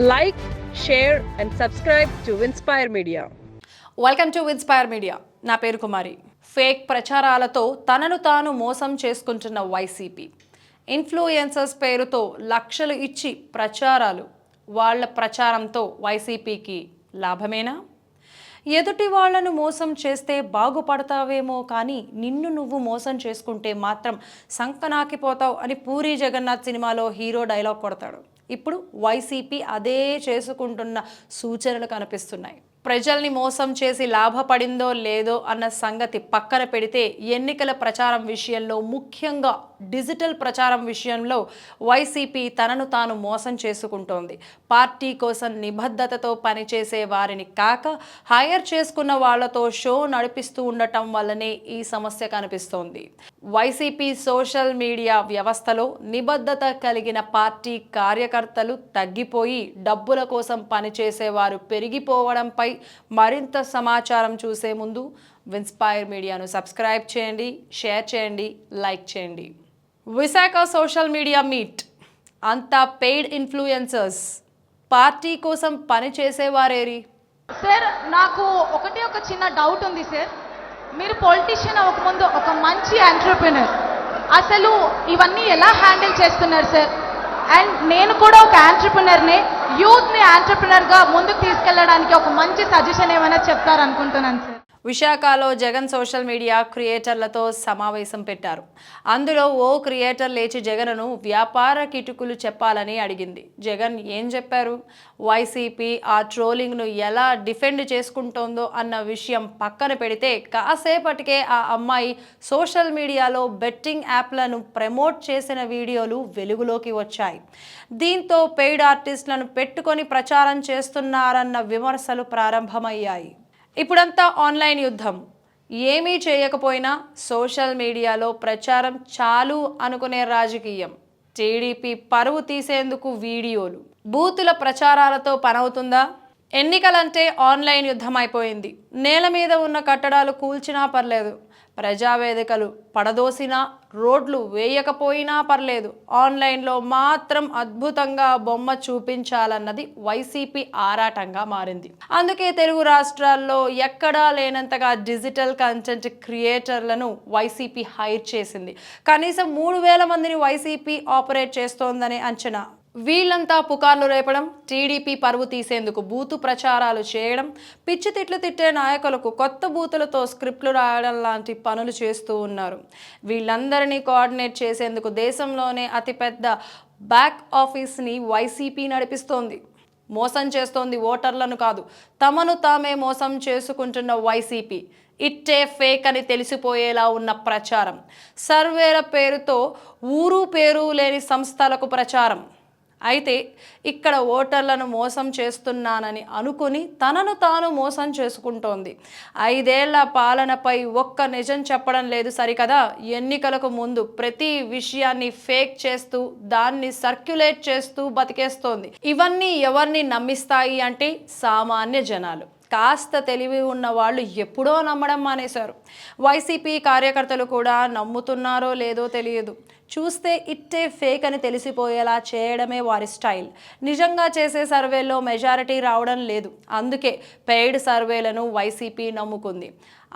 Like share and subscribe to inspire media welcome to inspire media నా పేరు కుమారి. Fake ప్రచారాలతో తనను తాను మోసం చేసుకుంటున్న వైసీపీ ఇన్ఫ్లుయెన్సర్స్ పేరుతో లక్షలు ఇచ్చి ప్రచారాలు. వాళ్ళ ప్రచారంతో వైసీపీకి లాభమేనా? ఎదుటి వాళ్ళను మోసం చేస్తే బాగుపడతావేమో కానీ నిన్ను నువ్వు మోసం చేసుకుంటే మాత్రం సంకనాకిపోతావు అని పూరి జగన్నాథ్ సినిమాలో హీరో డైలాగ్ కొడతాడు. ఇప్పుడు వైసీపీ అదే చేసుకుంటున్న సూచనలు కనిపిస్తున్నాయి. ప్రజల్ని మోసం చేసి లాభపడిందో లేదో అన్న సంగతి పక్కన పెడితే ఎన్నికల ప్రచారం విషయంలో ముఖ్యంగా డిజిటల్ ప్రచారం విషయంలో వైసీపీ తనను తాను మోసం చేసుకుంటోంది. పార్టీ కోసం నిబద్ధతతో పనిచేసే వారిని కాక హైర్ చేసుకున్న వాళ్ళతో షో నడిపిస్తూ ఉండటం వల్లనే ఈ సమస్య కనిపిస్తోంది. వైసీపీ సోషల్ మీడియా వ్యవస్థలో నిబద్ధత కలిగిన పార్టీ కార్యకర్తలు తగ్గిపోయి డబ్బుల కోసం పనిచేసేవారు పెరిగిపోవడంపై మరింత సమాచారం చూసే ముందు విన్స్పైర్ మీడియాను సబ్స్క్రైబ్ చేయండి షేర్ చేయండి లైక్ చేయండి. విశాఖ సోషల్ మీడియా మీట్ అంతా పెయిడ్ ఇన్ఫ్లుయెన్సర్స్ పార్టీ కోసం పని చేసేవారేరి? సార్ నాకు ఒకటే ఒక చిన్న డౌట్ ఉంది సార్ మీరు పొలిటీషియన్ అవ్వకముందు ఒక మంచి ఎంటర్ప్రినర్ అసలు ఇవన్నీ ఎలా హ్యాండిల్ చేస్తున్నారు సార్ అండ్ నేను కూడా ఒక ఎంటర్ప్రినర్నే యూత్ని ఎంటర్ప్రినర్గా ముందుకు తీసుకెళ్ళడానికి ఒక మంచి సజెషన్ ఏమైనా చెప్తారనుకుంటున్నాను సార్ విశాఖలో జగన్ సోషల్ మీడియా క్రియేటర్లతో సమావేశం పెట్టారు. అందులో ఓ క్రియేటర్ లేచి జగన్ను వ్యాపార కిటుకులు చెప్పాలని అడిగింది. జగన్ ఏం చెప్పారు? వైసీపీ ఆ ట్రోలింగ్ను ఎలా డిఫెండ్ చేసుకుంటోందో అన్న విషయం పక్కన పెడితే కాసేపటికే ఆ అమ్మాయి సోషల్ మీడియాలో బెట్టింగ్ యాప్లను ప్రమోట్ చేసిన వీడియోలు వెలుగులోకి వచ్చాయి. దీంతో పెయిడ్ ఆర్టిస్టులను పెట్టుకొని ప్రచారం చేస్తున్నారన్న విమర్శలు ప్రారంభమయ్యాయి. ఇప్పుడంతా ఆన్లైన్ యుద్ధం. ఏమీ చేయకపోయినా సోషల్ మీడియాలో ప్రచారం చాలు అనుకునే రాజకీయం. టీడీపీ పరువు తీసేందుకు వీడియోలు. బూతుల ప్రచారాలతో పనవుతుందా? ఎన్నికలంటే ఆన్లైన్ యుద్ధం అయిపోయింది. నేల మీద ఉన్న కట్టడాలు కూల్చినా పర్లేదు. ప్రజావేదికలు పడదోసినా రోడ్లు వేయకపోయినా పర్లేదు. ఆన్లైన్లో మాత్రం అద్భుతంగా బొమ్మ చూపించాలన్నది వైసీపీ ఆరాటంగా మారింది. అందుకే తెలుగు రాష్ట్రాల్లో ఎక్కడా లేనంతగా డిజిటల్ కంటెంట్ క్రియేటర్లను వైసీపీ హైర్ చేసింది. కనీసం మూడు వేల మందిని వైసీపీ ఆపరేట్ చేస్తోందనే అంచనా వీళ్ళంతా పుకార్లు రేపడం టీడీపీ పరువు తీసేందుకు బూతు ప్రచారాలు చేయడం పిచ్చి తిట్లు తిట్టే నాయకులకు కొత్త బూతులతో స్క్రిప్ట్లు రాయడం లాంటి పనులు చేస్తూ ఉన్నారు. వీళ్ళందరినీ కోఆర్డినేట్ చేసేందుకు దేశంలోనే అతిపెద్ద బ్యాక్ ఆఫీస్ని వైసీపీ నడిపిస్తోంది. మోసం చేస్తోంది ఓటర్లను కాదు తమను తామే మోసం చేసుకుంటున్న వైసీపీ. ఇట్టే ఫేక్ అని తెలిసిపోయేలా ఉన్న ప్రచారం. సర్వేల పేరుతో ఊరు పేరు లేని సంస్థలకు ప్రచారం. అయితే ఇక్కడ ఓటర్లను మోసం చేస్తున్నానని అనుకుని తనను తాను మోసం చేసుకుంటోంది. ఐదేళ్ళ పాలనపై ఒక్క నిజం చెప్పడం లేదు సరికదా? ఎన్నికలకు ముందు ప్రతి విషయాన్ని ఫేక్ చేస్తూ దాన్ని సర్క్యులేట్ చేస్తూ బతికేస్తోంది. ఇవన్నీ ఎవరిని నమ్మిస్తాయి అంటే సామాన్య జనాలు. కాస్త తెలివి ఉన్న వాళ్ళు ఎప్పుడో నమ్మడం మానేశారు. వైసీపీ కార్యకర్తలు కూడా నమ్ముతున్నారో లేదో తెలియదు. చూస్తే ఇట్టే ఫేక్ అని తెలిసిపోయేలా చేయడమే వారి స్టైల్. నిజంగా చేసే సర్వేలో మెజారిటీ రావడం లేదు. అందుకే పెయిడ్ సర్వేలను వైసీపీ నమ్ముకుంది.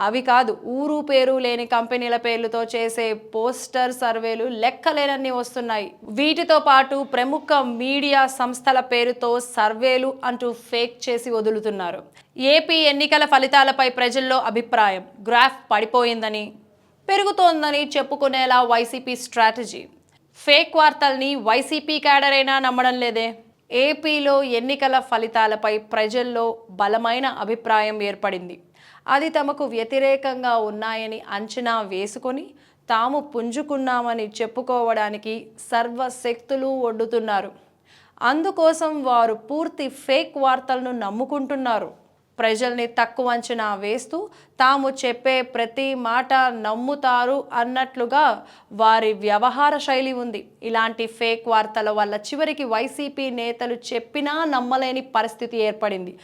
అవి కాదు ఊరు పేరు లేని కంపెనీల పేర్లతో చేసే పోస్టర్ సర్వేలు లెక్కలేనన్ని వస్తున్నాయి. వీటితో పాటు ప్రముఖ మీడియా సంస్థల పేరుతో సర్వేలు అంటూ ఫేక్ చేసి వదులుతున్నారు. ఏపీ ఎన్నికల ఫలితాలపై ప్రజల్లో అభిప్రాయం. గ్రాఫ్ పడిపోయిందని పెరుగుతోందని చెప్పుకునేలా వైసీపీ స్ట్రాటజీ. ఫేక్ వార్తల్ని వైసీపీ క్యాడరైనా నమ్మడం లేదే? ఏపీలో ఎన్నికల ఫలితాలపై ప్రజల్లో బలమైన అభిప్రాయం ఏర్పడింది. అది తమకు వ్యతిరేకంగా ఉన్నాయని అంచనా వేసుకొని తాము పుంజుకున్నామని చెప్పుకోవడానికి సర్వశక్తులు ఒడ్డుతున్నారు. అందుకోసం వారు పూర్తి ఫేక్ వార్తలను నమ్ముకుంటున్నారు. ప్రజల్ని తక్కువ అంచనా వేస్తూ తాము చెప్పే ప్రతి మాట నమ్ముతారు అన్నట్లుగా వారి వ్యవహార శైలి ఉంది. ఇలాంటి ఫేక్ వార్తల వల్ల చివరికి వైసీపీ నేతలు చెప్పినా నమ్మలేని పరిస్థితి ఏర్పడింది.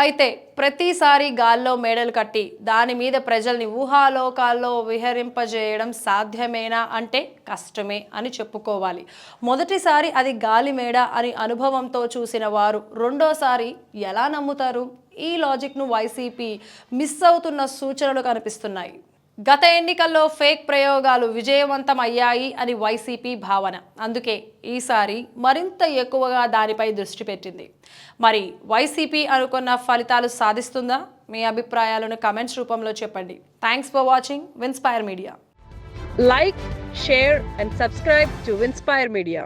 అయితే ప్రతిసారి గాల్లో మేడలు కట్టి దాని మీద ప్రజల్ని ఊహాలోకాల్లో విహరింపజేయడం సాధ్యమేనా అంటే కష్టమే అని చెప్పుకోవాలి. మొదటిసారి అది గాలి మేడ అని అనుభవంతో చూసిన వారు రెండోసారి ఎలా నమ్ముతారు? ఈ లాజిక్ను వైసీపీ మిస్ అవుతున్న సూచనలు కనిపిస్తున్నాయి. గత ఎన్నికల్లో ఫేక్ ప్రయోగాలు విజయవంతం అయ్యాయి అని వైసీపీ భావన. అందుకే ఈసారి మరింత ఎక్కువగా దానిపై దృష్టి పెట్టింది. మరి వైసీపీ అనుకున్న ఫలితాలు సాధిస్తుందా? మీ అభిప్రాయాలను కమెంట్స్ రూపంలో చెప్పండి. Thanks for watching Vinspire media like share and subscribe to Vinspire media